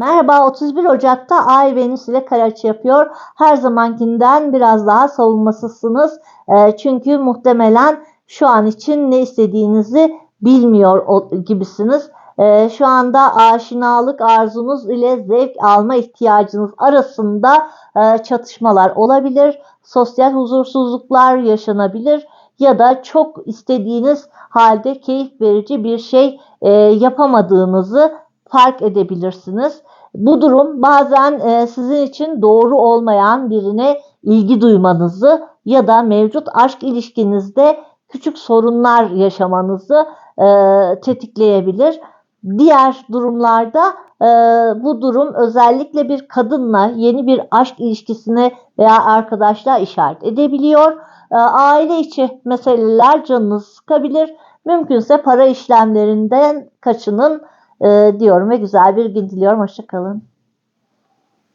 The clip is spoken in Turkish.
Merhaba 31 Ocak'ta Ay Venüs ile kare açı yapıyor. Her zamankinden biraz daha savunmasızsınız. E, çünkü muhtemelen şu an için ne istediğinizi bilmiyor gibisiniz. E, şu anda aşinalık arzunuz ile zevk alma ihtiyacınız arasında e, çatışmalar olabilir. Sosyal huzursuzluklar yaşanabilir ya da çok istediğiniz halde keyif verici bir şey e, yapamadığınızı fark edebilirsiniz. Bu durum bazen e, sizin için doğru olmayan birine ilgi duymanızı ya da mevcut aşk ilişkinizde küçük sorunlar yaşamanızı e, tetikleyebilir. Diğer durumlarda e, bu durum özellikle bir kadınla yeni bir aşk ilişkisine veya arkadaşlığa işaret edebiliyor. Aile içi meseleler canınızı sıkabilir. Mümkünse para işlemlerinden kaçının e, diyorum ve güzel bir gün diliyorum. Hoşçakalın.